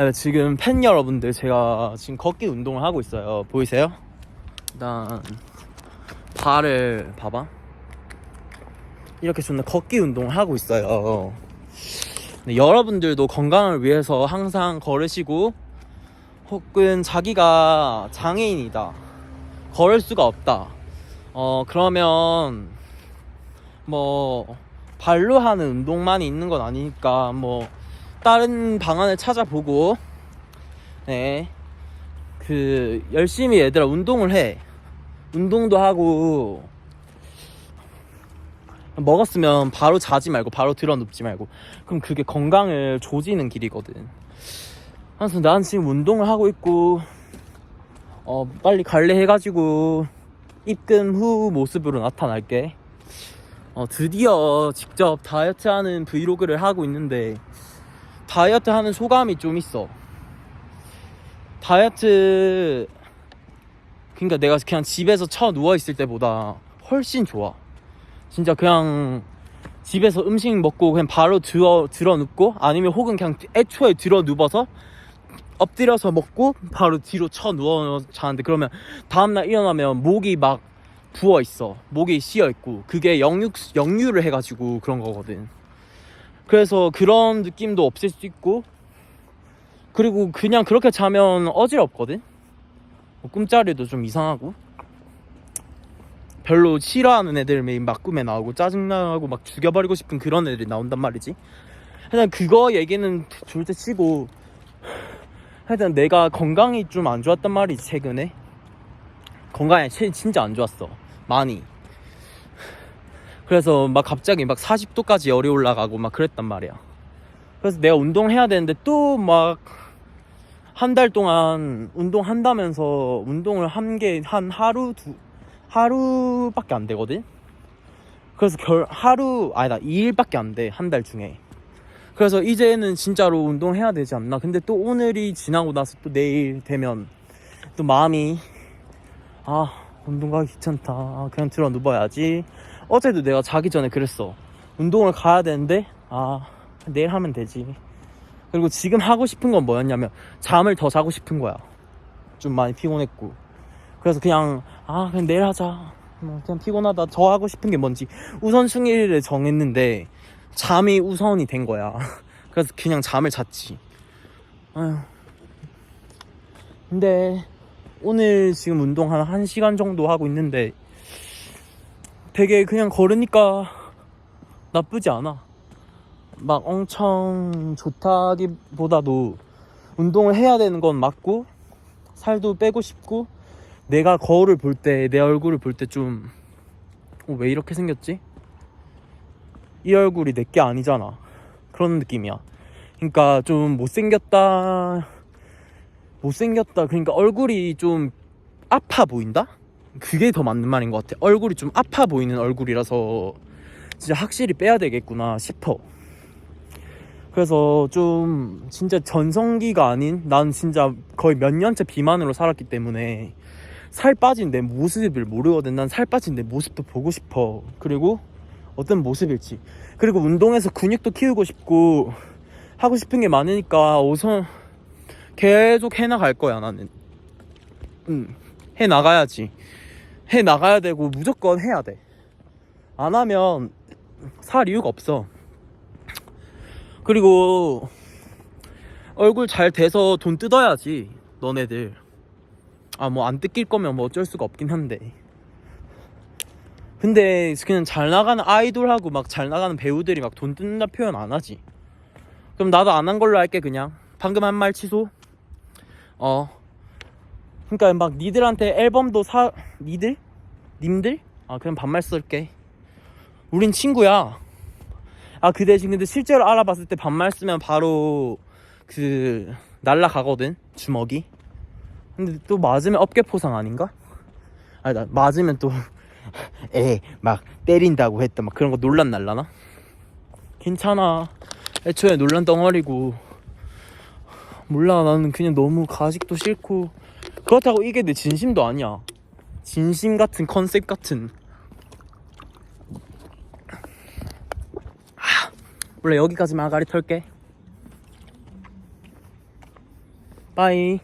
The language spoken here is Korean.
아, 지금 팬 여러분들 제가 지금 걷기 운동을 하고 있어요. 보이세요? 일단 발을 봐봐. 이렇게 존나 걷기 운동을 하고 있어요. 네, 여러분들도 건강을 위해서 항상 걸으시고 혹은 자기가 장애인이다. 걸을 수가 없다. 어, 그러면 뭐 발로 하는 운동만이 있는 건 아니니까 뭐 다른 방안을 찾아보고 네. 그 열심히 얘들아 운동을 해. 운동도 하고 먹었으면 바로 자지 말고 바로 들어 눕지 말고 그럼 그게 건강을 조지는 길이거든. 그래서 난 지금 운동을 하고 있고 어 빨리 갈래 해가지고 입금 후 모습으로 나타날게. 어 드디어 직접 다이어트하는 브이로그를 하고 있는데 다이어트 하는 소감이 좀 있어. 다이어트 그러니까 내가 그냥 집에서 쳐 누워 있을 때보다 훨씬 좋아. 진짜 그냥 집에서 음식 먹고 그냥 바로 들어 들어 눕고 아니면 혹은 그냥 애초에 들어 눕어서 엎드려서 먹고 바로 뒤로 쳐 누워 자는데 그러면 다음날 일어나면 목이 막 부어 있어. 목이 씌어 있고 그게 역류 역류를 해가지고 그런 거거든. 그래서 그런 느낌도 없을 수 있고. 그리고 그냥 그렇게 자면 어지럽거든. 뭐 꿈자리도 좀 이상하고. 별로 싫어하는 애들 매일 막 꿈에 나오고 짜증나고 막 죽여버리고 싶은 그런 애들이 나온단 말이지. 하여튼 그거 얘기는 둘째 치고. 하여튼 내가 건강이 좀 안 좋았단 말이지 최근에. 건강이 체- 진짜 안 좋았어. 많이 그래서 막 갑자기 막 40도까지 열이 올라가고 막 그랬단 말이야. 그래서 내가 운동을 해야 되는데 또 막 한 달 동안 운동한다면서 운동을 한 게 한 하루 두 하루밖에 안 되거든? 그래서 결 하루 아니다 2일밖에 안 돼 한 달 중에. 그래서 이제는 진짜로 운동해야 되지 않나? 근데 또 오늘이 지나고 나서 또 내일 되면 또 마음이 아 운동 가기 귀찮다. 아, 그냥 들어 누워야지. 어제도 내가 자기 전에 그랬어. 운동을 가야 되는데 아 내일 하면 되지. 그리고 지금 하고 싶은 건 뭐였냐면 잠을 더 자고 싶은 거야. 좀 많이 피곤했고. 그래서 그냥 아 그냥 내일 하자. 뭐 그냥 피곤하다. 더 하고 싶은 게 뭔지. 우선순위를 정했는데 잠이 우선이 된 거야. 그래서 그냥 잠을 잤지. 아휴. 근데 오늘 지금 운동 한 1시간 정도 하고 있는데 되게 그냥 걸으니까 나쁘지 않아. 막 엄청 좋다기보다도 운동을 해야 되는 건 맞고 살도 빼고 싶고 내가 거울을 볼 때 내 얼굴을 볼 때좀 어, 왜 이렇게 생겼지? 이 얼굴이 내게 아니잖아. 그런 느낌이야. 그러니까 좀 못생겼다 못생겼다. 그러니까 얼굴이 좀 아파 보인다? 그게 더 맞는 말인 것 같아. 얼굴이 좀 아파 보이는 얼굴이라서 진짜 확실히 빼야 되겠구나 싶어. 그래서 좀 진짜 전성기가 아닌 난 진짜 거의 몇 년째 비만으로 살았기 때문에 살 빠진 내 모습을 모르거든. 난 살 빠진 내 모습도 보고 싶어. 그리고 어떤 모습일지. 그리고 운동해서 근육도 키우고 싶고 하고 싶은 게 많으니까 우선 계속 해나갈 거야 나는. 응. 해나가야지. 해나가야 되고 무조건 해야 돼안 하면 살 이유가 없어. 그리고 얼굴 잘 돼서 돈 뜯어야지 너네들. 아 뭐 안 뜯길 거면 뭐 어쩔 수가 없긴 한데. 근데 그냥 잘 나가는 아이돌하고 막 잘 나가는 배우들이 막 돈 뜯는다 표현 안 하지. 그럼 나도 안 한 걸로 할게 그냥. 방금 한 말 취소 어. 그러니까 막 니들한테 앨범도 사 니들? 님들? 아 그냥 반말 쓸게. 우린 친구야. 아 그 대신 근데 실제로 알아봤을 때 반말 쓰면 바로 그 날라가거든 주먹이. 근데 또 맞으면 어깨 포상 아닌가? 아니 나 맞으면 또 에 막 때린다고 했다 막 그런 거 논란 날라나? 괜찮아. 애초에 논란 덩어리고 몰라 나는 그냥 너무 가식도 싫고. 그렇다고 이게 내 진심도 아니야. 진심 같은 컨셉 같은. 아, 원래 여기까지만 아가리 털게. 빠이.